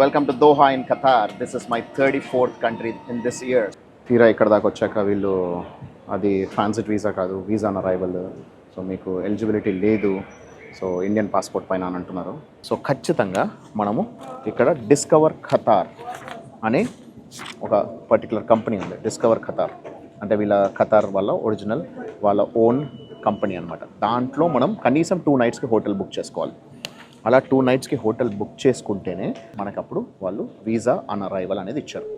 Welcome to Doha in Qatar this is my thirty fourth country in this year తీరా ఇక్కడ దాకా వచ్చాక వీళ్ళు అది ట్రాన్సిట్ వీసా కాదు వీసా ఆన్ అరైవల్ సో మీకు ఎలిజిబిలిటీ లేదు. సో ఇండియన్ పాస్పోర్ట్ పైన అని అంటున్నారు. సో ఖచ్చితంగా మనము ఇక్కడ డిస్కవర్ ఖతార్ అనే ఒక పర్టికులర్ కంపెనీ ఉంది. డిస్కవర్ ఖతార్ అంటే వీళ్ళ ఖతార్ వాళ్ళ ఒరిజినల్ వాళ్ళ ఓన్ కంపెనీ అనమాట దాంట్లో మనం కనీసం టూ నైట్స్కి హోటల్ బుక్ చేసుకోవాలి. అలా టూ నైట్స్కి హోటల్ బుక్ చేసుకుంటేనే మనకప్పుడు వాళ్ళు వీసా అన్ అరైవల్ అనేది ఇచ్చారు.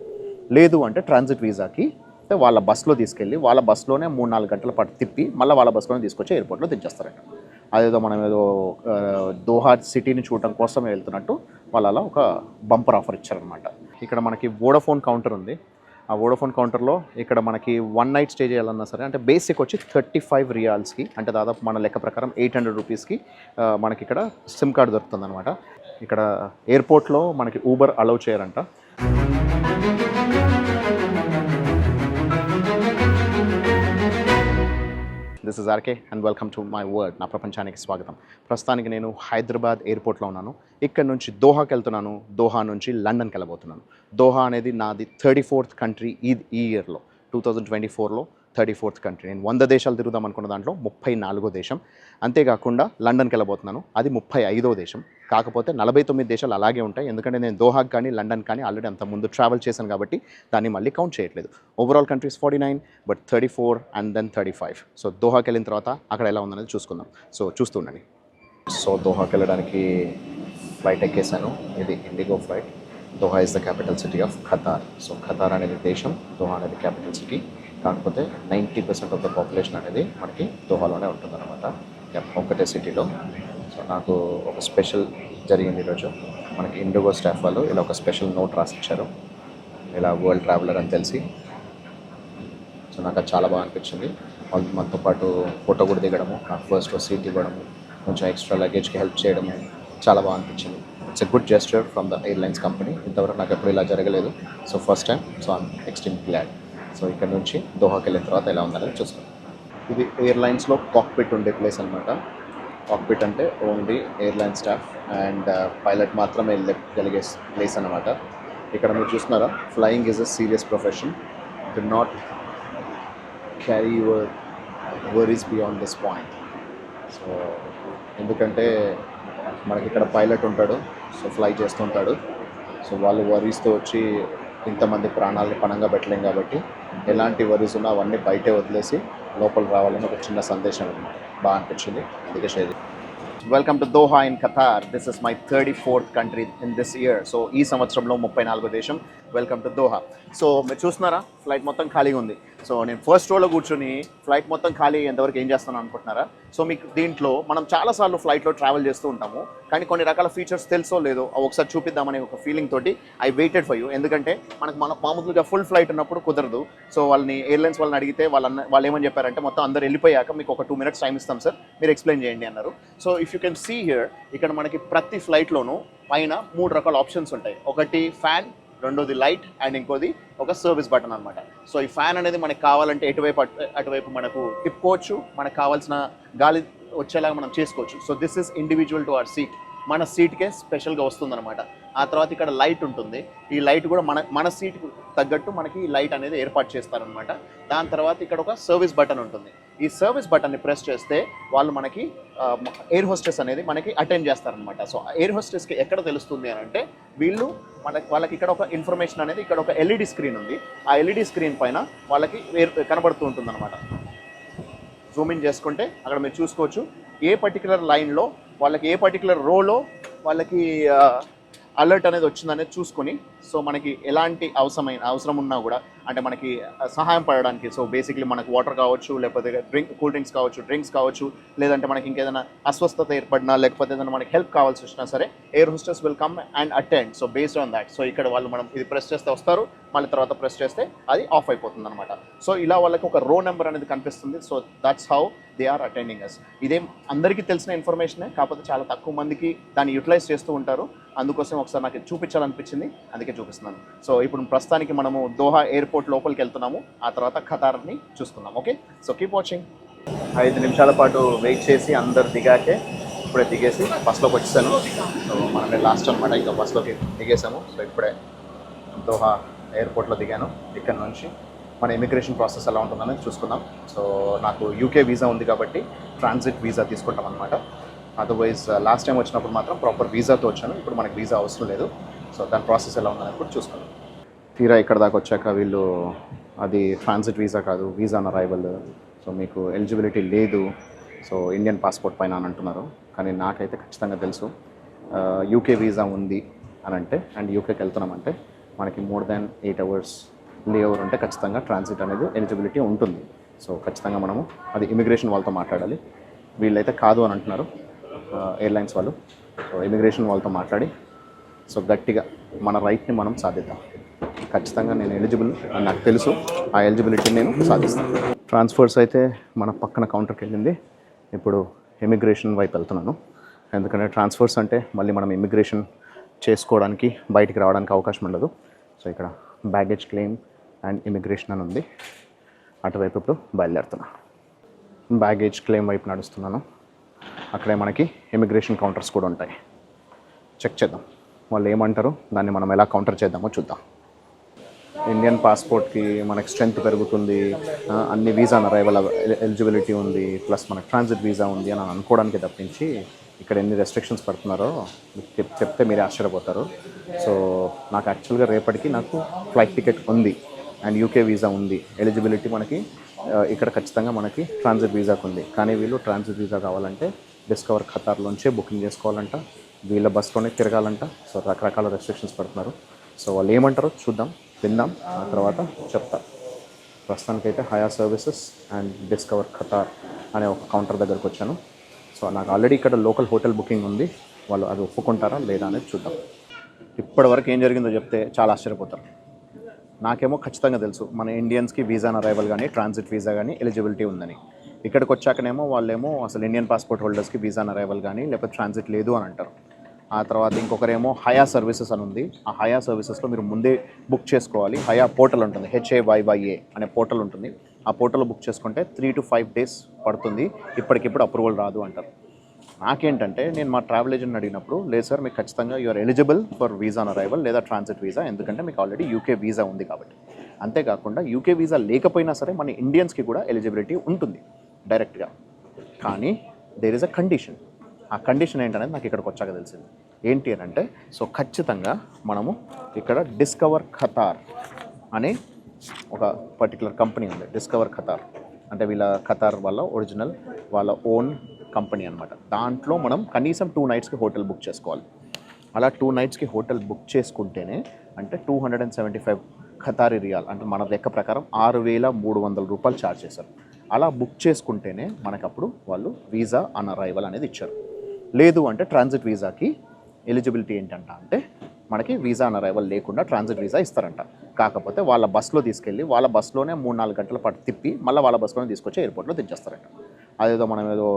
లేదు అంటే ట్రాన్సిట్ వీసాకి అంటే వాళ్ళ బస్సులో తీసుకెళ్ళి వాళ్ళ బస్సులోనే మూడు నాలుగు గంటల పాటు తిప్పి మళ్ళీ వాళ్ళ బస్సులోనే తీసుకొచ్చి ఎయిర్పోర్ట్లో దించేస్తారంట. అదేదో మనం ఏదో దోహా సిటీని చూడటం కోసం వెళ్తున్నట్టు వాళ్ళు అలా ఒక బంపర్ ఆఫర్ ఇచ్చారనమాట ఇక్కడ మనకి వోడఫోన్ కౌంటర్ ఉంది. ఆ వోడోఫోన్ కౌంటర్లో ఇక్కడ మనకి వన్ నైట్ స్టే చేయాలన్నా సరే అంటే బేసిక్ వచ్చి థర్టీ ఫైవ్ రియాల్స్కి అంటే దాదాపు మన లెక్క ప్రకారం ఎయిట్ హండ్రెడ్ రూపీస్కి మనకి ఇక్కడ సిమ్ కార్డ్ దొరుకుతుంది అనమాట ఇక్కడ ఎయిర్పోర్ట్లో మనకి Uber allow చేయరంట. This is RK and welcome to my world నా ప్రపంచానికి స్వాగతం. ప్రస్తుతానికి నేను హైదరాబాద్ ఎయిర్పోర్ట్లో ఉన్నాను. ఇక్కడ నుంచి దోహాకి వెళ్తున్నాను. దోహా నుంచి లండన్కి వెళ్ళబోతున్నాను. దోహా అనేది నాది థర్టీ ఫోర్త్ కంట్రీ ఈ ఈ ఇయర్లో టూ థౌజండ్ ట్వంటీ ఫోర్లో థర్టీ ఫోర్త్ కంట్రీ. నేను వంద దేశాలు తిరుగుదాం అనుకున్న దాంట్లో ముప్పై నాలుగో దేశం. అంతేకాకుండా లండన్కి వెళ్ళబోతున్నాను. అది ముప్పై ఐదో దేశం. కాకపోతే నలభై తొమ్మిది దేశాలు అలాగే ఉంటాయి. ఎందుకంటే నేను దోహాకి కానీ లండన్ కానీ ఆల్రెడీ అంత ముందు ట్రావెల్ చేశాను కాబట్టి దాన్ని మళ్ళీ కౌంట్ చేయట్లేదు. Overall countries forty nine but thirty four and then thirty five so దోహాకి వెళ్ళిన తర్వాత అక్కడ ఎలా ఉందనేది చూసుకుందాం. సో చూస్తుండండి సో దోహాకి వెళ్ళడానికి ఫ్లైట్ ఎక్కేసాను ఇది IndiGo flight Doha is the capital city of Qatar so Qatar అనేది దేశం. దోహా అనేది క్యాపిటల్ సిటీ కాకపోతే ninety percent of the population అనేది మనకి దోహాలోనే ఉంటుందన్నమాట. ఒకటే సిటీలో. సో నాకు ఒక స్పెషల్ జరిగింది ఈరోజు మనకి ఇండిగో స్టాఫ్ వాళ్ళు ఇలా ఒక స్పెషల్ నోట్ రాసిచ్చారు. ఇలా వరల్డ్ ట్రావెలర్ అని తెలిసి. సో నాకు అది చాలా బాగా అనిపించింది. వాళ్ళు మనతో పాటు ఫోటో కూడా దిగడము నాకు ఫస్ట్ సీట్ ఇవ్వడము కొంచెం ఎక్స్ట్రా లగేజ్కి హెల్ప్ చేయడము చాలా బాగా అనిపించింది. It's a good gesture from the airlines company ఇంతవరకు నాకు ఎప్పుడు ఇలా జరగలేదు. So first time so I'm extreme glad so ఇక్కడ నుంచి దోహాకి వెళ్ళిన తర్వాత ఎలా ఉందనేది చూస్తాం ఇది ఎయిర్లైన్స్లో కాక్పిట్ ఉండే ప్లేస్ అనమాట కాక్పిట్ అంటే only airline staff and pilot మాత్రమే వెళ్ళగలిగే ప్లేస్ అనమాట ఇక్కడ మీరు చూస్తున్నారా? Flying is a serious profession do not carry your worries beyond this point so ఎందుకంటే మనకి ఇక్కడ పైలట్ ఉంటాడు సో ఫ్లై చేస్తుంటాడు. సో వాళ్ళు వరీస్తో వచ్చి ఇంతమంది ప్రాణాలని పణంగా పెట్టలేం కాబట్టి ఎలాంటి వరీస్ ఉన్నా అవన్నీ బయటే వదిలేసి లోపల రావాలని ఒక చిన్న సందేశం అనమాట బాగా అనిపించింది. అందుకే share welcome to Doha in Qatar this is my thirty fourth country in this year so ఈ సంవత్సరంలో ముప్పై నాలుగో దేశం. వెల్కమ్ టు దోహా సో మీరు చూస్తున్నారా? ఫ్లైట్ మొత్తం ఖాళీగా ఉంది. సో నేను ఫస్ట్ రోలో కూర్చొని ఫ్లైట్ మొత్తం ఖాళీ ఎంతవరకు ఏం చేస్తాను అనుకుంటున్నారా? సో మీకు దీంట్లో మనం చాలాసార్లు ఫ్లైట్లో ట్రావెల్ చేస్తూ ఉంటాము. కానీ కొన్ని రకాల ఫీచర్స్ తెలుసో లేదో అవి ఒకసారి చూపిద్దామనే ఒక ఫీలింగ్ తోటి ఐ వెయిటెడ్ ఫర్ యూ ఎందుకంటే మనకు మన మామూలుగా ఫుల్ ఫ్లైట్ ఉన్నప్పుడు కుదరదు. సో వాళ్ళని ఎయిర్లైన్స్ వాళ్ళని అడిగితే వాళ్ళన్న వాళ్ళు ఏమని చెప్పారంటే మొత్తం అందరు వెళ్ళిపోయాక మీకు ఒక టూ మినిట్స్ టైం ఇస్తాం సార్ మీరు ఎక్స్ప్లెయిన్ చేయండి అన్నారు. So if you can see here ఇక్కడ మనకి ప్రతి ఫ్లైట్లోనూ పైన మూడు రకాల ఆప్షన్స్ ఉంటాయి. ఒకటి ఫ్యాన్ రెండోది లైట్ అండ్ ఇంకోది ఒక సర్వీస్ బటన్ అనమాట సో ఈ ఫ్యాన్ అనేది మనకి కావాలంటే ఎటువైపు అటు- అటువైపు మనకు తిప్పుకోవచ్చు. మనకు కావాల్సిన గాలి వచ్చేలాగా మనం చేసుకోవచ్చు. So this is individual to our seat మన సీట్కే స్పెషల్గా వస్తుందన్నమాట. ఆ తర్వాత ఇక్కడ లైట్ ఉంటుంది. ఈ లైట్ కూడా మన మన సీట్కి తగ్గట్టు మనకి ఈ లైట్ అనేది ఏర్పాటు చేస్తారనమాట దాని తర్వాత ఇక్కడ ఒక సర్వీస్ బటన్ ఉంటుంది. ఈ సర్వీస్ బటన్ని ప్రెస్ చేస్తే వాళ్ళు మనకి ఎయిర్ హోస్టెస్ అనేది మనకి అటెండ్ చేస్తారనమాట సో ఎయిర్ హోస్టెస్కి ఎక్కడ తెలుస్తుంది అని అంటే వీళ్ళు మనకి వాళ్ళకి ఇక్కడ ఒక ఇన్ఫర్మేషన్ అనేది ఇక్కడ ఒక ఎల్ఈడి స్క్రీన్ ఉంది. ఆ ఎల్ఈడి స్క్రీన్ పైన వాళ్ళకి కనబడుతూ ఉంటుంది అనమాట జూమ్ ఇన్ చేసుకుంటే అక్కడ మీరు చూసుకోవచ్చు. ఏ పర్టికులర్ లైన్లో వాళ్ళకి ఏ పర్టికులర్ రోలో వాళ్ళకి అలర్ట్ అనేది వచ్చిందనేది చూసుకొని సో మనకి ఎలాంటి అవసరమైన అవసరం ఉన్నా కూడా అంటే మనకి సహాయం పడడానికి. సో బేసిక్లీ మనకు వాటర్ కావచ్చు లేకపోతే డ్రింక్ కూల్ డ్రింక్స్ కావచ్చు డ్రింక్స్ కావచ్చు లేదంటే మనకి ఇంకేదైనా అస్వస్థత ఏర్పడినా లేకపోతే ఏదైనా మనకి హెల్ప్ కావాల్సి వచ్చినా సరే air hostess will come and attend so based on that so ఇక్కడ వాళ్ళు మనం ఇది ప్రెస్ చేస్తే వస్తారు మళ్ళీ తర్వాత ప్రెస్ చేస్తే అది ఆఫ్ అయిపోతుంది అనమాట సో ఇలా వాళ్ళకి ఒక రో నెంబర్ అనేది కనిపిస్తుంది. So that's how they are attending us ఇదేం అందరికీ తెలిసిన ఇన్ఫర్మేషనే కాకపోతే చాలా తక్కువ మందికి దాన్ని యూటిలైజ్ చేస్తూ ఉంటారు. అందుకోసం ఒకసారి నాకు చూపించాలనిపించింది అందుకే చూపిస్తున్నాను. సో ఇప్పుడు ప్రస్తుతానికి మనము దోహా ఎయిర్పోర్ట్ లోపలికి వెళ్తున్నాము. ఆ తర్వాత ఖతార్ని చూసుకుందాం. ఓకే సో కీప్ వాచింగ్ ఐదు నిమిషాల పాటు వెయిట్ చేసి అందరు దిగాకే ఇప్పుడే దిగేసి బస్లోకి వచ్చేసాను. సో మనమే లాస్ట్ అనమాట ఇంకా బస్లోకి దిగేసాము. సో ఇప్పుడే దోహా ఎయిర్పోర్ట్లో దిగాను. ఇక్కడ నుంచి మన ఇమిగ్రేషన్ ప్రాసెస్ ఎలా ఉంటుందని చూసుకుందాం. సో నాకు యూకే వీసా ఉంది కాబట్టి ట్రాన్సిట్ వీసా తీసుకుంటాం అనమాట అదర్వైజ్ లాస్ట్ టైం వచ్చినప్పుడు మాత్రం ప్రాపర్ వీసాతో వచ్చాను. ఇప్పుడు మనకి వీసా అవసరం లేదు. సో దాని ప్రాసెస్ ఎలా ఉందని కూడా చూసుకుందాం. తీరా ఇక్కడ దాకా వచ్చాక వీళ్ళు అది ట్రాన్సిట్ వీసా కాదు వీసా ఆన్ అరైవల్ సో మీకు ఎలిజిబిలిటీ లేదు. సో ఇండియన్ పాస్పోర్ట్ పైన అని అంటున్నారు. కానీ నాకైతే ఖచ్చితంగా తెలుసు. యూకే వీసా ఉంది అని అంటే అండ్ యూకేకి వెళ్తున్నామంటే మనకి more than eight hours layover ఉంటే ఖచ్చితంగా ట్రాన్సిట్ అనేది ఎలిజిబిలిటీ ఉంటుంది. సో ఖచ్చితంగా మనము అది ఇమిగ్రేషన్ వాళ్ళతో మాట్లాడాలి. వీళ్ళైతే కాదు అని అంటున్నారు ఎయిర్లైన్స్ వాళ్ళు. సో ఇమిగ్రేషన్ వాళ్ళతో మాట్లాడి సో గట్టిగా మన రైట్ని మనం సాధిద్దాం. ఖచ్చితంగా నేను ఎలిజిబుల్ అని నాకు తెలుసు. ఆ ఎలిజిబిలిటీ నేను సాధిస్తాను. ట్రాన్స్ఫర్స్ అయితే మన పక్కన కౌంటర్కి వెళ్ళింది. ఇప్పుడు ఇమిగ్రేషన్ వైపు వెళ్తున్నాను. ఎందుకంటే ట్రాన్స్ఫర్స్ అంటే మళ్ళీ మనం ఇమిగ్రేషన్ చేసుకోవడానికి బయటికి రావడానికి అవకాశం ఉండదు. సో ఇక్కడ బ్యాగేజ్ క్లెయిమ్ అండ్ ఇమిగ్రేషన్ అని ఉంది. అటువైపు ఇప్పుడు బయలుదేరుతున్నా. బ్యాగేజ్ క్లెయిమ్ వైపు నడుస్తున్నాను. అక్కడే మనకి ఇమిగ్రేషన్ కౌంటర్స్ కూడా ఉంటాయి. చెక్ చేద్దాం. వాళ్ళు ఏమంటారు? దాన్ని మనం ఎలా కౌంటర్ చేద్దామో చూద్దాం. ఇండియన్ పాస్పోర్ట్కి మనకి స్ట్రెంగ్త్ పెరుగుతుంది అన్ని వీసా అరైవల్ ఎలిజిబిలిటీ ఉంది ప్లస్ మనకు ట్రాన్సిట్ వీసా ఉంది అని అనుకోవడానికి తప్పించి ఇక్కడ ఎన్ని రెస్ట్రిక్షన్స్ పడుతున్నారో చెప్తే మీరే ఆశ్చర్యపోతారు. సో నాకు యాక్చువల్గా రేపటికి నాకు ఫ్లైట్ టికెట్ ఉంది అండ్ యూకే వీసా ఉంది. ఎలిజిబిలిటీ మనకి ఇక్కడ ఖచ్చితంగా మనకి ట్రాన్సిట్ వీసాకు ఉంది. కానీ వీళ్ళు ట్రాన్సిట్ వీసా కావాలంటే డిస్కవర్ ఖతార్లోంచే బుకింగ్ చేసుకోవాలంట వీళ్ళ బస్లోనే తిరగాలంట. సో రకరకాల రెస్ట్రిక్షన్స్ పడుతున్నారు. సో వాళ్ళు ఏమంటారో చూద్దాం. విందాం. ఆ తర్వాత చెప్తా. ప్రస్తుతానికైతే Hayya services and Discover Qatar అనే ఒక కౌంటర్ దగ్గరకు వచ్చాను. సో నాకు ఆల్రెడీ ఇక్కడ లోకల్ హోటల్ బుకింగ్ ఉంది. వాళ్ళు అది ఒప్పుకుంటారా లేదా అనేది చూద్దాం. ఇప్పటివరకు ఏం జరిగిందో చెప్తే చాలా ఆశ్చర్యపోతారు. నాకేమో ఖచ్చితంగా తెలుసు. మన ఇండియన్స్కి వీసా అరైవల్ కానీ ట్రాన్సిట్ వీసా కానీ ఎలిజిబిలిటీ ఉందని. ఇక్కడికి వచ్చాకనేమో వాళ్ళేమో అసలు ఇండియన్ పాస్పోర్ట్ హోల్డర్స్కి వీసా అరైవల్ కానీ లేకపోతే ట్రాన్సిట్ లేదు అని అంటారు. ఆ తర్వాత ఇంకొకరేమో హయా సర్వీసెస్ అని ఉంది. ఆ హయా సర్వీసెస్లో మీరు ముందే బుక్ చేసుకోవాలి. హయా పోర్టల్ ఉంటుంది. హెచ్ఏవైవైఏ అనే పోర్టల్ ఉంటుంది. ఆ పోర్టల్లో బుక్ చేసుకుంటే త్రీ టు ఫైవ్ డేస్ పడుతుంది. ఇప్పటికిప్పుడు అప్రూవల్ రాదు అంటారు. నాకేంటంటే నేను మా ట్రావెల్ ఏజెంట్ అడిగినప్పుడు లేదు సార్ మీకు ఖచ్చితంగా you're eligible for visa on arrival లేదా ట్రాన్సిట్ వీసా ఎందుకంటే మీకు ఆల్రెడీ యూకే వీసా ఉంది కాబట్టి. అంతేకాకుండా యూకే వీసా లేకపోయినా సరే మన ఇండియన్స్కి కూడా ఎలిజిబిలిటీ ఉంటుంది డైరెక్ట్గా కానీ దేర్ ఇస్ అ కండిషన్ ఆ కండిషన్ ఏంటనేది నాకు ఇక్కడికి వచ్చాక తెలిసింది. ఏంటి అని అంటే సో ఖచ్చితంగా మనము ఇక్కడ డిస్కవర్ ఖతార్ అనే ఒక పర్టికులర్ కంపెనీ ఉంది. డిస్కవర్ ఖతార్ అంటే వీళ్ళ ఖతార్ వాళ్ళ ఒరిజినల్ వాళ్ళ ఓన్ కంపెనీ అనమాట దాంట్లో మనం కనీసం టూ నైట్స్కి హోటల్ బుక్ చేసుకోవాలి. అలా టూ నైట్స్కి హోటల్ బుక్ చేసుకుంటేనే అంటే two hundred and seventy five Qatari riyal అంటే మన లెక్క ప్రకారం ఆరు వేల మూడు వందల రూపాయలు ఛార్జ్ చేశారు. అలా బుక్ చేసుకుంటేనే మనకప్పుడు వాళ్ళు వీసా అన్ అరైవల్ అనేది ఇచ్చారు. లేదు అంటే ట్రాన్సిట్ వీసాకి ఎలిజిబిలిటీ ఏంటంట అంటే మనకి వీసా అన్ అరైవల్ లేకుండా ట్రాన్సిట్ వీసా ఇస్తారంట. కాకపోతే వాళ్ళ బస్సులో తీసుకెళ్ళి వాళ్ళ బస్సులోనే మూడు నాలుగు గంటల పాటు తిప్పి మళ్ళీ వాళ్ళ బస్సులోనే తీసుకొచ్చి ఎయిర్పోర్ట్లో దించేస్తారంట. అదేదో మనం ఏదో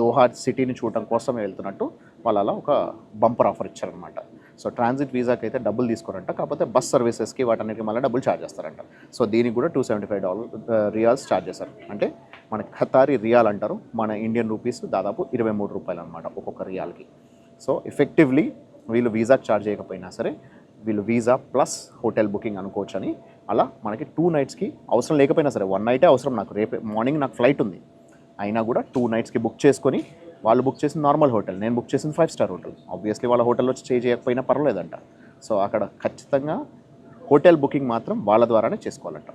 దోహా సిటీని చూడటం కోసమే వెళ్తున్నట్టు వాళ్ళు అలా ఒక బంపర్ ఆఫర్ ఇచ్చారనమాట సో ట్రాన్సిట్ వీసాకి అయితే డబ్బులు తీసుకోరంట కాకపోతే బస్ సర్వీసెస్కి వాటన్నిటికి మళ్ళీ డబ్బులు ఛార్జ్ చేస్తారంట. సో దీనికి కూడా two seventy five dollar riyals charge చేస్తారు అంటే మన ఖతారీ రియాల్ అంటారు. మన ఇండియన్ రూపీస్ దాదాపు ఇరవై మూడు రూపాయలు అనమాట ఒక్కొక్క రియాల్కి. సో ఎఫెక్టివ్లీ వీళ్ళు వీసా ఛార్జ్ చేయకపోయినా సరే వీళ్ళు వీసా ప్లస్ హోటల్ బుకింగ్ అనుకోవచ్చని అలా మనకి టూ నైట్స్కి అవసరం లేకపోయినా సరే వన్ నైటే అవసరం నాకు. రేపే మార్నింగ్ నాకు ఫ్లైట్ ఉంది. అయినా కూడా టూ నైట్స్కి బుక్ చేసుకొని వాళ్ళు బుక్ చేసిన నార్మల్ హోటల్ నేను బుక్ చేసిన ఫైవ్ స్టార్ హోటల్ ఆబ్వియస్లీ వాళ్ళ హోటల్లో స్టే చేయకపోయినా పర్వాలేదంట. సో అక్కడ ఖచ్చితంగా హోటల్ బుకింగ్ మాత్రం వాళ్ళ ద్వారానే చేసుకోవాలంట.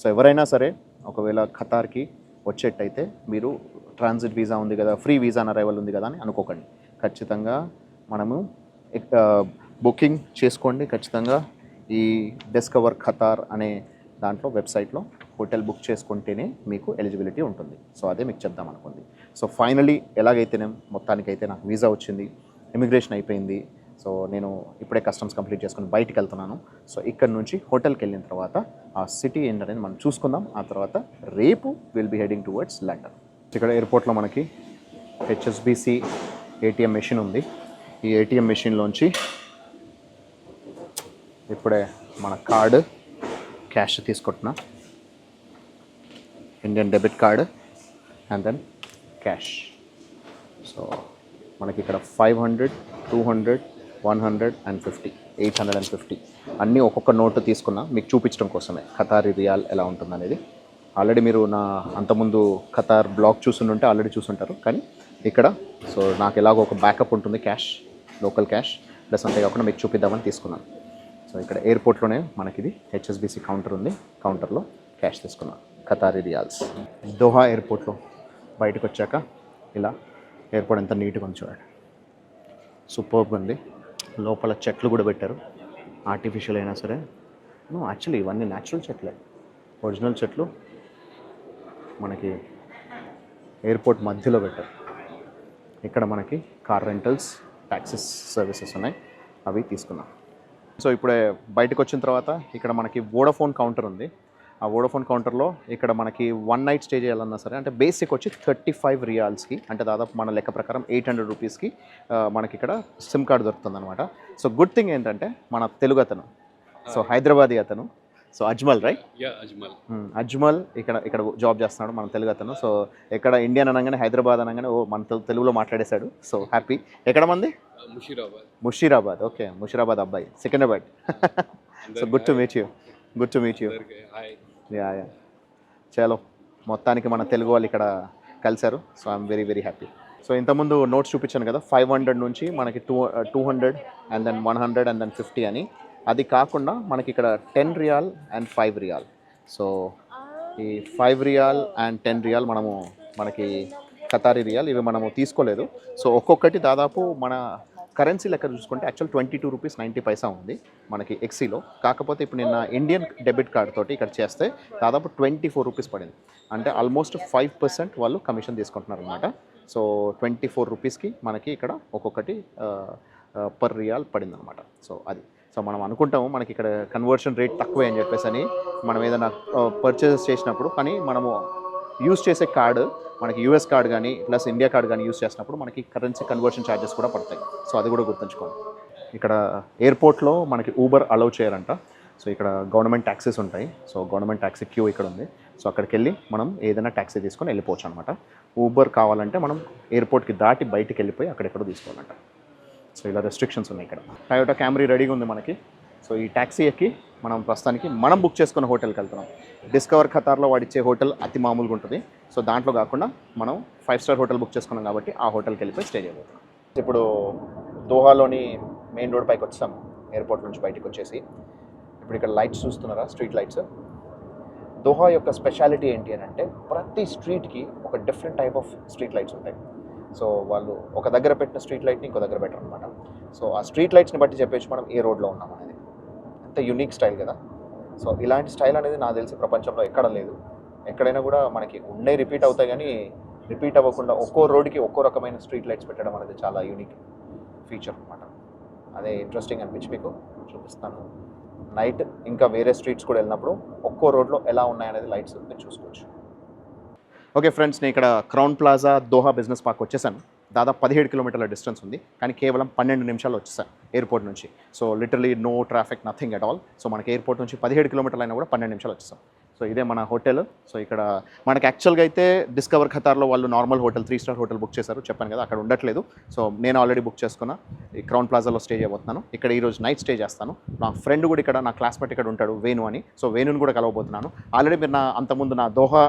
సో ఎవరైనా సరే ఒకవేళ ఖతార్కి వచ్చేటైతే మీరు ట్రాన్సిట్ వీసా ఉంది కదా ఫ్రీ వీసా అరైవల్ ఉంది కదా అని అనుకోకండి. ఖచ్చితంగా మనము బుకింగ్ చేసుకోండి. ఖచ్చితంగా ఈ డిస్కవర్ ఖతార్ అనే దాంట్లో వెబ్సైట్లో హోటల్ బుక్ చేసుకుంటేనే మీకు ఎలిజిబిలిటీ ఉంటుంది. సో అదే మీకు చెప్దాం అనుకుంది. సో ఫైనలీ ఎలాగైతేనే మొత్తానికైతే నాకు వీసా వచ్చింది ఇమిగ్రేషన్ అయిపోయింది సో నేను ఇప్పుడే కస్టమ్స్ కంప్లీట్ చేసుకుని బయటికి వెళ్తున్నాను సో ఇక్కడ నుంచి హోటల్కి వెళ్ళిన తర్వాత ఆ సిటీ ఏంటనేది మనం చూసుకుందాం. ఆ తర్వాత రేపు will be heading towards London ఇక్కడ ఎయిర్పోర్ట్లో మనకి హెచ్ఎస్బిసి ఏటీఎం మెషిన్ ఉంది. ఈ ఏటీఎం మెషిన్లోంచి ఇప్పుడే మన కార్డు క్యాష్ తీసుకుంటున్నా. Indian debit card and then cash so మనకి ఇక్కడ five hundred two hundred one hundred and fifty eight hundred and fifty. అన్నీ ఒక్కొక్క నోట్ తీసుకున్నా మీకు చూపించడం కోసమే. ఖతార్ రియాల్ ఎలా ఉంటుందనేది. ఆల్రెడీ మీరు నా అంతకుముందు ఖతార్ బ్లాగ్ చూసుంటే ఆల్రెడీ చూసుంటారు. కానీ ఇక్కడ సో నాకు ఎలాగో ఒక బ్యాకప్ ఉంటుంది క్యాష్ లోకల్ క్యాష్. ప్లస్ అంతేకాకుండా మీకు చూపిద్దామని తీసుకున్నాను. సో ఇక్కడ ఎయిర్పోర్ట్లోనే మనకి ఇది హెచ్ఎస్బిసి కౌంటర్ ఉంది. కౌంటర్లో క్యాష్ తీసుకున్నాను ఖతారీ రియాల్స్. దోహా ఎయిర్పోర్ట్లో బయటకు వచ్చాక ఇలా ఎయిర్పోర్ట్ ఎంత నీట్గా ఉంది చూడండి. సూపర్గా ఉంది. లోపల చెట్లు కూడా పెట్టారు. ఆర్టిఫిషియల్ అయినా సరే. యాక్చువల్లీ ఇవన్నీ న్యాచురల్ చెట్లే. ఒరిజినల్ చెట్లు మనకి ఎయిర్పోర్ట్ మధ్యలో పెట్టారు. ఇక్కడ మనకి కార్ రెంటల్స్ ట్యాక్సీస్ సర్వీసెస్ ఉన్నాయి. అవి తీసుకున్నాం. సో ఇప్పుడే బయటకు వచ్చిన తర్వాత ఇక్కడ మనకి వోడాఫోన్ కౌంటర్ ఉంది. ఆ వోడాఫోన్ కౌంటర్లో ఇక్కడ మనకి వన్ నైట్ స్టే చేయాలన్నా సరే అంటే బేసిక్ వచ్చి థర్టీ ఫైవ్ రియాల్స్కి అంటే దాదాపు మన లెక్క ప్రకారం ఎయిట్ హండ్రెడ్ రూపీస్కి మనకి ఇక్కడ సిమ్ కార్డ్ దొరుకుతుంది అనమాట సో గుడ్ థింగ్ ఏంటంటే మన తెలుగు అతను సో హైదరాబాదీ అతను so Ajmal right Yeah, Ajmal. Ajmal ఇక్కడ ఇక్కడ జాబ్ చేస్తున్నాడు మన తెలుగు అతను. సో ఎక్కడ ఇండియన్ అనగానే హైదరాబాద్ అనగానే ఓ మన తెలు- తెలుగులో మాట్లాడేశాడు. సో హ్యాపీ ఎక్కడ మంది? Uh, Mushirabad. Mushirabad okay Musheerabad అబ్బాయి Secunderabad so good to meet you good to meet you. Yeah yeah. చలో. మొత్తానికి మన తెలుగు వాళ్ళు ఇక్కడ కలిశారు so I'm very very happy so ఇంతకుముందు నోట్స్ చూపించాను కదా ఫైవ్ హండ్రెడ్ నుంచి మనకి two two hundred and then one hundred and then fifty అని. అది కాకుండా మనకి ఇక్కడ ten riyal and five riyal so ఈ five riyal and ten riyal మనము మనకి కతారి రియాల్ ఇవి మనము తీసుకోలేదు. సో ఒక్కొక్కటి దాదాపు మన కరెన్సీ లెక్క చూసుకుంటే actual twenty two rupees ninety paisa ఉంది మనకి ఎక్సీలో కాకపోతే ఇప్పుడు నిన్న ఇండియన్ డెబిట్ కార్డ్ తోటి ఇక్కడ చేస్తే దాదాపు ట్వంటీ ఫోర్ రూపీస్ పడింది. అంటే ఆల్మోస్ట్ ఫైవ్ పర్సెంట్ వాళ్ళు కమిషన్ తీసుకుంటున్నారు అనమాట సో ట్వంటీ ఫోర్ రూపీస్కి మనకి ఇక్కడ ఒక్కొక్కటి పర్ రియాల్ పడింది అనమాట సో అది. సో మనం అనుకుంటాము మనకి ఇక్కడ కన్వర్షన్ రేట్ తక్కువే అని చెప్పేసి అని మనం ఏదైనా పర్చేసెస్ చేసినప్పుడు కానీ మనము యూస్ చేసే కార్డు మనకి యూఎస్ కార్డ్ కానీ ప్లస్ ఇండియా కార్డ్ కానీ యూస్ చేసినప్పుడు మనకి కరెన్సీ కన్వర్షన్ ఛార్జెస్ కూడా పడతాయి. సో అది కూడా గుర్తుంచుకోండి. ఇక్కడ ఎయిర్పోర్ట్లో మనకి ఊబర్ అలౌ చేయరంట. సో ఇక్కడ గవర్నమెంట్ ట్యాక్సీస్ ఉంటాయి. సో గవర్నమెంట్ ట్యాక్సీ క్యూ ఇక్కడ ఉంది. సో అక్కడికి వెళ్ళి మనం ఏదైనా ట్యాక్సీ తీసుకొని వెళ్ళిపోవచ్చు అనమాట ఊబర్ కావాలంటే మనం ఎయిర్పోర్ట్కి దాటి బయటికి వెళ్ళిపోయి అక్కడెక్కడ తీసుకోవాలంట. సో ఇలా రెస్ట్రిక్షన్స్ ఉన్నాయి ఇక్కడ. టయోటా క్యామరీ రెడీగా ఉంది మనకి. సో ఈ ట్యాక్సీ ఎక్కి మనం ప్రస్తుతానికి మనం బుక్ చేసుకున్న హోటల్కి వెళ్తున్నాం. డిస్కవర్ ఖతార్లో వాడిచ్చే హోటల్ అతి మామూలుగా ఉంటుంది. సో దాంట్లో కాకుండా మనం ఫైవ్ స్టార్ హోటల్ బుక్ చేసుకున్నాం కాబట్టి ఆ హోటల్కి వెళ్ళిపోయి స్టే చేయబోతున్నాం. ఇప్పుడు దోహాలోని మెయిన్ రోడ్ పైకి వచ్చాము ఎయిర్పోర్ట్ నుంచి బయటకు వచ్చేసి. ఇప్పుడు ఇక్కడ లైట్స్ చూస్తున్నారా? స్ట్రీట్ లైట్స్ దోహా యొక్క స్పెషాలిటీ ఏంటి అని అంటే ప్రతి స్ట్రీట్కి ఒక different type of street lights ఉంటాయి. సో వాళ్ళు ఒక దగ్గర పెట్టిన స్ట్రీట్ లైట్ని ఇంకో దగ్గర పెట్టరు అనమాట సో ఆ స్ట్రీట్ లైట్స్ని బట్టి చెప్పేసి మనం ఏ రోడ్లో ఉన్నాం అనేది యునిక్ స్టైల్ కదా. సో ఇలాంటి స్టైల్ అనేది నాకు తెలిసి ప్రపంచంలో ఎక్కడ లేదు. ఎక్కడైనా కూడా మనకి ఉండే రిపీట్ అవుతాయి కానీ రిపీట్ అవ్వకుండా ఒక్కో రోడ్కి ఒక్కో రకమైన స్ట్రీట్ లైట్స్ పెట్టడం అనేది చాలా యూనిక్ ఫీచర్ అనమాట అదే ఇంట్రెస్టింగ్ అనిపించి మీకు చూపిస్తాను. నైట్ ఇంకా వేరే స్ట్రీట్స్ కూడా వెళ్ళినప్పుడు ఒక్కో రోడ్లో ఎలా ఉన్నాయనేది లైట్స్ మీరు చూసుకోవచ్చు. ఓకే ఫ్రెండ్స్ నేను ఇక్కడ Crowne Plaza Doha business park వచ్చేసాను. దాదాపు పదిహేడు కిలోమీటర్ల డిస్టెన్స్ ఉంది. కానీ కేవలం పన్నెండు నిమిషాలు వచ్చేసాను ఎయిర్పోర్ట్ నుంచి. So literally no traffic nothing at all. So మనకి ఎయిర్పోర్ట్ నుంచి పదిహేడు కిలోమీటర్లు అయినా కూడా పన్నెండు నిమిషాలు వచ్చేసాం. సో ఇదే మన హోటల్. సో ఇక్కడ మనకి యాక్చువల్గా అయితే డిస్కవర్ ఖతార్లో వాళ్ళు normal hotel three star hotel book చేశారు. చెప్పాను కదా అక్కడ ఉండట్లేదు. సో నేను ఆల్రెడీ బుక్ చేసుకున్నా. ఈ క్రౌన్ ప్లాజాలో స్టే చేయబోతున్నాను. ఇక్కడ ఈరోజు నైట్ స్టే చేస్తాను. నా ఫ్రెండ్ కూడా ఇక్కడ నా క్లాస్మేట్ ఇక్కడ ఉంటాడు వేణు అని. సో వేణుని కూడా కలవబోతున్నాను. ఆల్రెడీ మీరు నా అంతకుముందు నా దోహా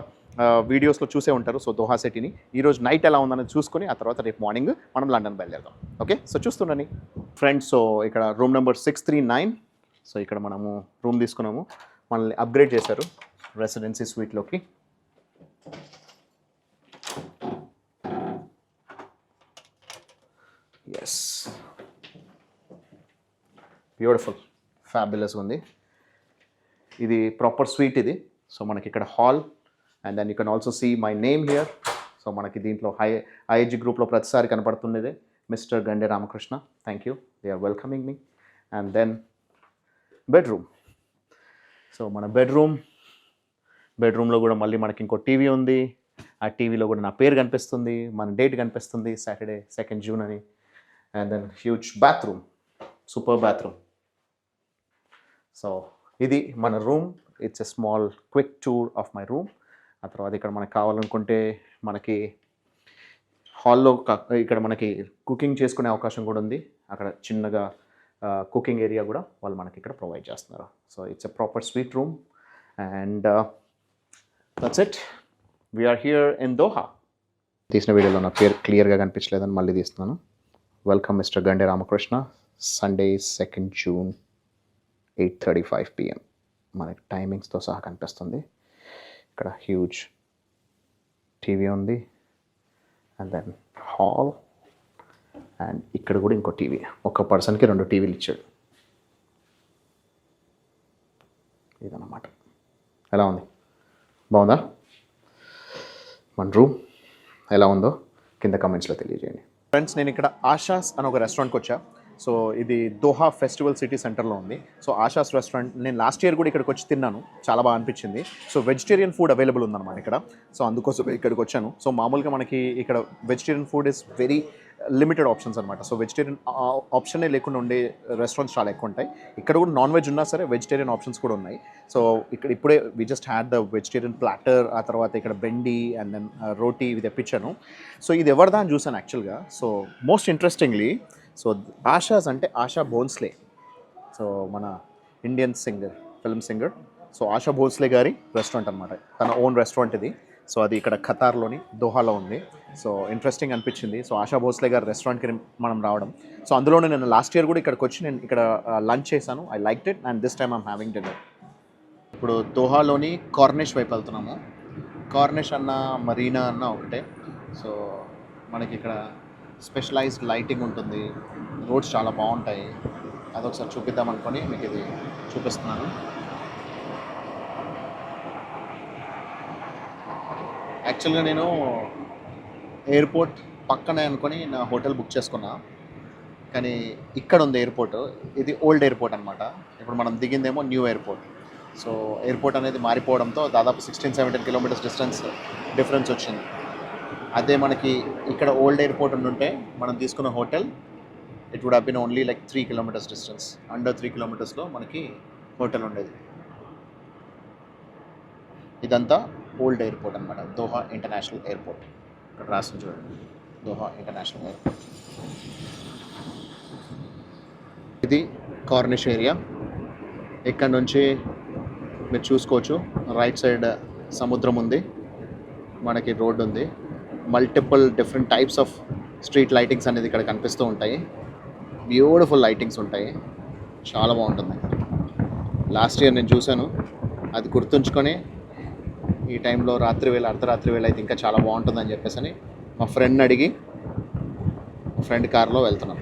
వీడియోస్లో చూసే ఉంటారు. సో దోహా సిటీని ఈరోజు నైట్ ఎలా ఉందనేది చూసుకొని ఆ తర్వాత రేపు మార్నింగ్ మనం లండన్ బయలుదేరదాం. ఓకే సో చూస్తుండండి. ఫ్రెండ్స్ సో ఇక్కడ room number six three nine so ఇక్కడ మనము రూమ్ తీసుకున్నాము. మనల్ని అప్గ్రేడ్ చేశారు రెసిడెన్సీ స్వీట్లోకి ఎస్ బ్యూటిఫుల్ ఫ్యాబులస్ ఉంది. ఇది ప్రాపర్ స్వీట్ ఇది. సో మనకి ఇక్కడ hall and then you can also see my name here so మనకి దీంట్లో హై ఐఐజి గ్రూప్లో ప్రతిసారి కనపడుతున్నదే Mister Gande Ramakrishna thank you they are welcoming me and then bedroom so మన బెడ్రూమ్ బెడ్రూమ్లో కూడా మళ్ళీ మనకి ఇంకో టీవీ ఉంది. ఆ టీవీలో కూడా నా పేరు కనిపిస్తుంది. మన డేట్ కనిపిస్తుంది సాటర్డే సెకండ్ జూన్ అని. And then huge bathroom super bathroom so ఇది మన room it's a small quick tour of my room ఆ తర్వాత ఇక్కడ మనకు కావాలనుకుంటే మనకి హాల్లో ఇక్కడ మనకి కుకింగ్ చేసుకునే అవకాశం కూడా ఉంది. అక్కడ చిన్నగా కుకింగ్ ఏరియా కూడా వాళ్ళు మనకి ఇక్కడ ప్రొవైడ్ చేస్తున్నారు. So it's a proper suite room and that's it we're here in Doha తీసిన వీడియోలో నా పేరు క్లియర్గా కనిపించలేదని మళ్ళీ తీస్తున్నాను. Welcome Mister Gande Ramakrishna Sunday second June eight thirty five PM మనకి టైమింగ్స్తో సహా కనిపిస్తుంది. ఇక్కడ హ్యూజ్ టీవీ ఉంది. అండ్ దెన్ హాల్ అండ్ ఇక్కడ కూడా ఇంకో టీవీ ఒక పర్సన్కి రెండు టీవీలు ఇచ్చాడు. ఇదన్నమాట. ఎలా ఉంది? బాగుందా? మన రూమ్ ఎలా ఉందో? కింద కమెంట్స్లో తెలియజేయండి. ఫ్రెండ్స్ నేను ఇక్కడ ఆషాస్ అని ఒక రెస్టారెంట్కి వచ్చా. సో ఇది దోహా ఫెస్టివల్ సిటీ సెంటర్లో ఉంది. సో ఆషాస్ రెస్టారెంట్ నేను లాస్ట్ ఇయర్ కూడా ఇక్కడికి వచ్చి తిన్నాను. చాలా బాగా అనిపించింది. సో వెజిటేరియన్ ఫుడ్ అవైలబుల్ ఉందన్నమాట ఇక్కడ. సో అందుకోసం ఇక్కడికి వచ్చాను. సో మామూలుగా మనకి ఇక్కడ vegetarian food is very limited options అనమాట సో వెజిటేరియన్ ఆప్షనే లేకుండా ఉండే రెస్టారెంట్స్ చాలా ఎక్కువ ఉంటాయి. ఇక్కడ కూడా నాన్ వెజ్ ఉన్నా సరే వెజిటేరియన్ ఆప్షన్స్ కూడా ఉన్నాయి. సో ఇక్కడ ఇప్పుడే we just had the vegetarian platter ఆ తర్వాత ఇక్కడ బెండి అండ్ దెన్ రోటీ ఇది తెప్పించాను. సో ఇది ఎవరిదా అని చూసాను యాక్చువల్గా so most interestingly so Asha's అంటే ఆశా భోన్స్లే సో మన Indian singer film singer so Asha Bhosle గారి రెస్టారెంట్ అనమాట తన ఓన్ రెస్టారెంట్ ఇది. సో అది ఇక్కడ ఖతార్లోని దోహాలో ఉంది. సో ఇంట్రెస్టింగ్ అనిపించింది. సో ఆశా భోస్లే గారి రెస్టారెంట్కి మనం రావడం. సో అందులోనే నేను లాస్ట్ ఇయర్ కూడా ఇక్కడికి వచ్చి నేను ఇక్కడ లంచ్ చేశాను. I like it and this time I'm having dinner ఇప్పుడు దోహాలోని కార్నిష్ వైపు వెళ్తున్నాము. కార్నిష్ అన్న మరీనా అన్న ఒకటే. సో మనకి ఇక్కడ స్పెషలైజ్డ్ లైటింగ్ ఉంటుంది. రోడ్స్ చాలా బాగుంటాయి. అదొకసారి చూపిద్దాం అనుకొని మీకు ఇది చూపిస్తున్నాను. యాక్చువల్గా నేను ఎయిర్పోర్ట్ పక్కనే అనుకొని నా హోటల్ బుక్ చేసుకున్నా. కానీ ఇక్కడ ఉంది ఎయిర్పోర్ట్. ఇది ఓల్డ్ ఎయిర్పోర్ట్ అనమాట ఇప్పుడు మనం దిగిందేమో న్యూ ఎయిర్పోర్ట్. సో ఎయిర్పోర్ట్ అనేది మారిపోవడంతో దాదాపు sixteen seventeen kilometres distance difference వచ్చింది. అదే మనకి ఇక్కడ ఓల్డ్ ఎయిర్పోర్ట్ ఉండుంటే మనం తీసుకున్న hotel it would have only like three kilometres distance under three కిలోమీటర్స్లో మనకి హోటల్ ఉండేది. ఇదంతా ఓల్డ్ ఎయిర్పోర్ట్ అనమాట దోహా ఇంటర్నేషనల్ ఎయిర్పోర్ట్. ఇక్కడ రాసి చూడండి. Doha international airport. ఇది కార్నిష్ ఏరియా ఇక్కడ నుంచి మీరు చూసుకోవచ్చు. రైట్ సైడ్ సముద్రం ఉంది. మనకి రోడ్డు ఉంది. Multiple different types of street lightings అనేది ఇక్కడ కనిపిస్తూ ఉంటాయి. బ్యూటిఫుల్ లైటింగ్స్ ఉంటాయి. చాలా బాగుంటుంది. లాస్ట్ ఇయర్ నేను చూశాను. అది గుర్తుంచుకొని ఈ టైంలో రాత్రి వేళ అర్ధరాత్రి వేళ అయితే ఇంకా చాలా బాగుంటుందని చెప్పేసి అని మా ఫ్రెండ్ని అడిగి మా ఫ్రెండ్ కార్లో వెళ్తున్నాం.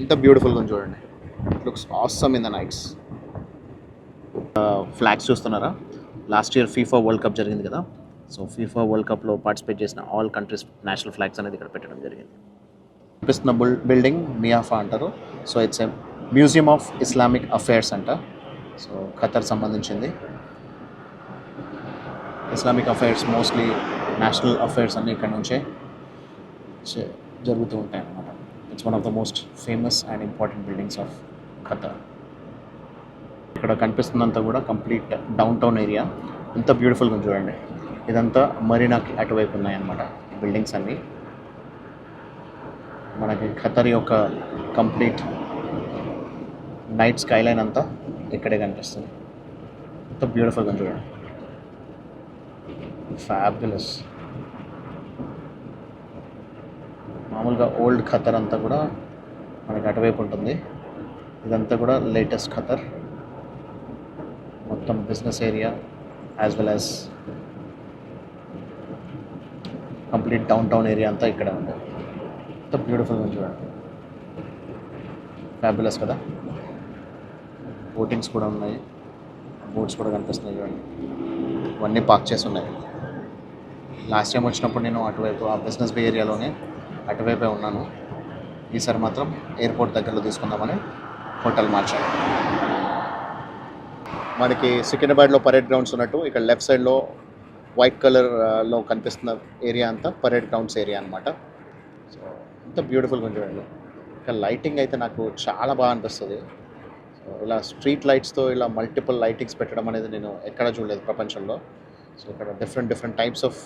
ఇంత బ్యూటిఫుల్గా చూడండి. It looks awesome in the nights flags చూస్తున్నారా? Last year FIFA World Cup జరిగింది కదా? సో ఫీఫా వరల్డ్ కప్లో పార్టిసిపేట్ చేసిన ఆల్ కంట్రీస్ నేషనల్ ఫ్లాగ్స్ అనేది ఇక్కడ పెట్టడం జరిగింది. కనిపిస్తున్న బుల్ బిల్డింగ్ మియాఫా అంటారు. So it's a museum of Islamic affairs అంట. సో ఖతర్ సంబంధించింది. Islamic affairs mostly national affairs అన్నీ ఇక్కడ నుంచే జరుగుతూ ఉంటాయి అన్నమాట. It's one of the most famous and important buildings of Qatar. ఇక్కడ కనిపిస్తుందంతా కూడా కంప్లీట్ డౌన్ టౌన్ ఏరియా. ఎంత బ్యూటిఫుల్గా చూడండి. ఇదంతా మరీనాకి అటువైపు ఉన్నాయన్నమాట బిల్డింగ్స్ అన్నీ. మనకి ఖతర్ యొక్క కంప్లీట్ నైట్ స్కైలైన్ అంతా ఇక్కడే కనిపిస్తుంది. ఎంత బ్యూటిఫుల్గా చూడండి. ఫ్యాబులస్. మామూలుగా ఓల్డ్ ఖతర్ అంతా కూడా మనకి అటువైపు ఉంటుంది. ఇదంతా కూడా లేటెస్ట్ ఖతర్. మొత్తం business area as well as complete downtown area అంతా ఇక్కడ ఉంది. ఎంత బ్యూటిఫుల్గా ఉంది చూడండి. ఫ్యాబులస్ కదా? బోటింగ్స్ కూడా ఉన్నాయి. బోట్స్ కూడా కనిపిస్తున్నాయి చూడండి. ఇవన్నీ పార్క్ చేసి ఉన్నాయి. లాస్ట్ టైం వచ్చినప్పుడు నేను అటువైపు ఆ బిజినెస్ బే ఏరియాలోనే అటువైపే ఉన్నాను. ఈసారి మాత్రం ఎయిర్పోర్ట్ దగ్గరలో తీసుకుందామని హోటల్ మార్చాను. మనకి సికింద్రాబాద్లో పరేడ్ గ్రౌండ్స్ ఉన్నట్టు ఇక్కడ లెఫ్ట్ సైడ్లో వైట్ కలర్లో కనిపిస్తున్న ఏరియా అంతా పరేడ్ గ్రౌండ్స్ ఏరియా అనమాట సో అంత బ్యూటిఫుల్గా ఉంది చూడండి. ఇంకా లైటింగ్ అయితే నాకు చాలా బాగా అనిపిస్తుంది. సో ఇలా స్ట్రీట్ లైట్స్తో ఇలా మల్టిపుల్ లైటింగ్స్ పెట్టడం అనేది నేను ఎక్కడ చూడలేదు ప్రపంచంలో. సో ఇక్కడ different different types of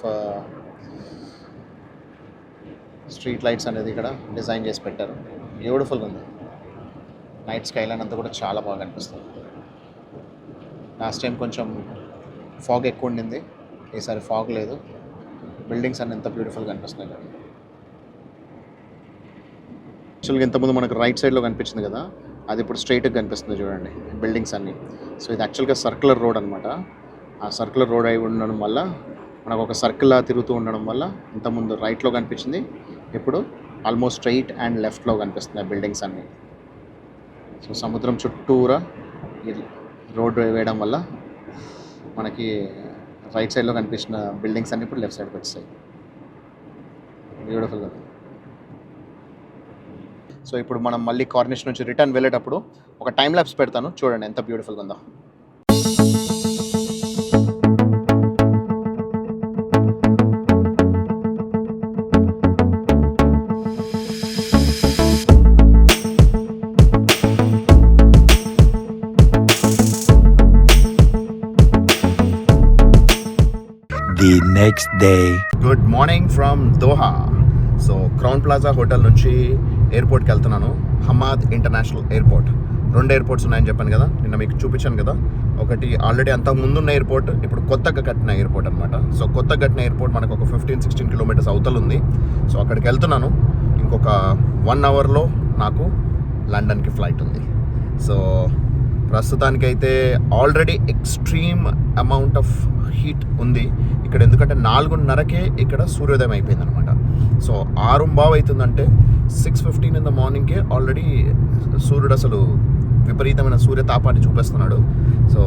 street lights అనేది ఇక్కడ డిజైన్ చేసి పెట్టారు. బ్యూటిఫుల్గా ఉంది. నైట్ స్కైలైన్ అంతా కూడా చాలా బాగా అనిపిస్తుంది లాస్ట్ టైం కొంచెం ఫాగ్ ఎక్కువ ఉండింది. ఈసారి ఫాగ్ లేదు. బిల్డింగ్స్ అన్ని ఎంత బ్యూటిఫుల్గా కనిపిస్తున్నాయి కదా. యాక్చువల్గా ఇంతకుముందు మనకు రైట్ సైడ్లో కనిపించింది కదా అది ఇప్పుడు స్ట్రైట్గా కనిపిస్తుంది చూడండి బిల్డింగ్స్ అన్నీ. సో ఇది యాక్చువల్గా సర్కులర్ రోడ్ అనమాట ఆ సర్కులర్ రోడ్ అయి ఉండడం వల్ల మనకు ఒక సర్కిల్లా తిరుగుతూ ఉండడం వల్ల ఇంతకుముందు రైట్లో కనిపించింది ఇప్పుడు ఆల్మోస్ట్ స్ట్రైట్ అండ్ లెఫ్ట్లో కనిపిస్తున్నాయి బిల్డింగ్స్ అన్నీ. సో సముద్రం చుట్టూరా రోడ్డు వేయడం వల్ల మనకి రైట్ సైడ్లో కనిపించిన బిల్డింగ్స్ అన్నీ ఇప్పుడు లెఫ్ట్ సైడ్కి వచ్చాయి బ్యూటిఫుల్గా సో ఇప్పుడు మనం మళ్ళీ కార్నిష్ నుంచి రిటర్న్ వెళ్ళేటప్పుడు ఒక టైం ల్యాబ్స్ పెడతాను. చూడండి ఎంత బ్యూటిఫుల్గా ఉందో. Day good morning from Doha so Crowne Plaza hotel నుంచి ఎయిర్పోర్ట్కి వెళ్తున్నాను. హమాద్ ఇంటర్నేషనల్ ఎయిర్పోర్ట్ రెండు ఎయిర్పోర్ట్స్ ఉన్నాయని చెప్పాను కదా నిన్న మీకు చూపించాను కదా. ఒకటి ఆల్రెడీ అంతకు ముందున్న ఎయిర్పోర్ట్ ఇప్పుడు కొత్తగా కట్టిన ఎయిర్పోర్ట్ అనమాట సో కొత్తగా కట్టిన ఎయిర్పోర్ట్ మనకు ఒక ఫిఫ్టీన్ సిక్స్టీన్ కిలోమీటర్స్ అవతల ఉంది. సో అక్కడికి వెళ్తున్నాను. ఇంకొక వన్ అవర్లో నాకు లండన్కి ఫ్లైట్ ఉంది. సో ప్రస్తుతానికైతే already extreme amount of heat ఉంది. ఇక్కడ ఎందుకంటే నాలుగున్నరకే ఇక్కడ సూర్యోదయం అయిపోయింది అనమాట సో ఆరు బావ్ అవుతుందంటే సిక్స్ ఫిఫ్టీన్ ఇన్ ద మార్నింగ్కే ఆల్రెడీ సూర్యుడు అసలు విపరీతమైన సూర్యతాపాన్ని చూపిస్తున్నాడు. సో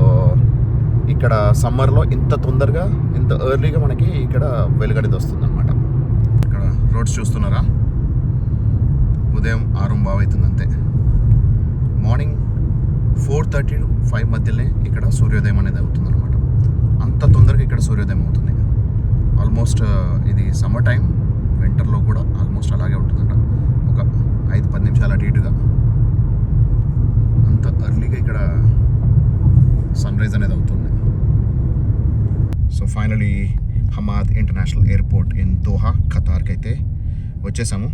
ఇక్కడ సమ్మర్లో ఇంత తొందరగా ఇంత ఎర్లీగా మనకి ఇక్కడ వెలుగనేది వస్తుంది అనమాట ఇక్కడ రోడ్స్ చూస్తున్నారా? ఉదయం ఆరు బావ్ అవుతుంది అంతే morning four thirty to five మధ్యలోనే ఇక్కడ సూర్యోదయం అనేది అవుతుంది అనమాట అంత తొందరగా ఇక్కడ సూర్యోదయం అవుతుంది. ఆల్మోస్ట్ uh, ఇది సమ్మర్ టైం వింటర్లో కూడా ఆల్మోస్ట్ అలాగే ఉంటుందంట. ఒక ఐదు పది నిమిషాలు అటు ఇటుగా. అంత ఎర్లీగా ఇక్కడ సన్ రైజ్ అనేది అవుతుంది. So finally Hamad international airport in Doha ఖతార్కి అయితే వచ్చేసాము.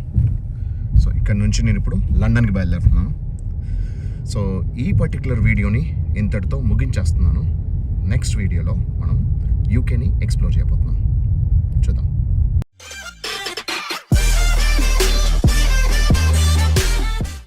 సో ఇక్కడ నుంచి నేను ఇప్పుడు లండన్కి బయలుదేరుతున్నాను. సో ఈ పర్టికులర్ వీడియోని ఇంతటితో ముగించేస్తున్నాను. నెక్స్ట్ వీడియోలో మనం యూకేని ఎక్స్ప్లోర్ చేయబోతున్నాం.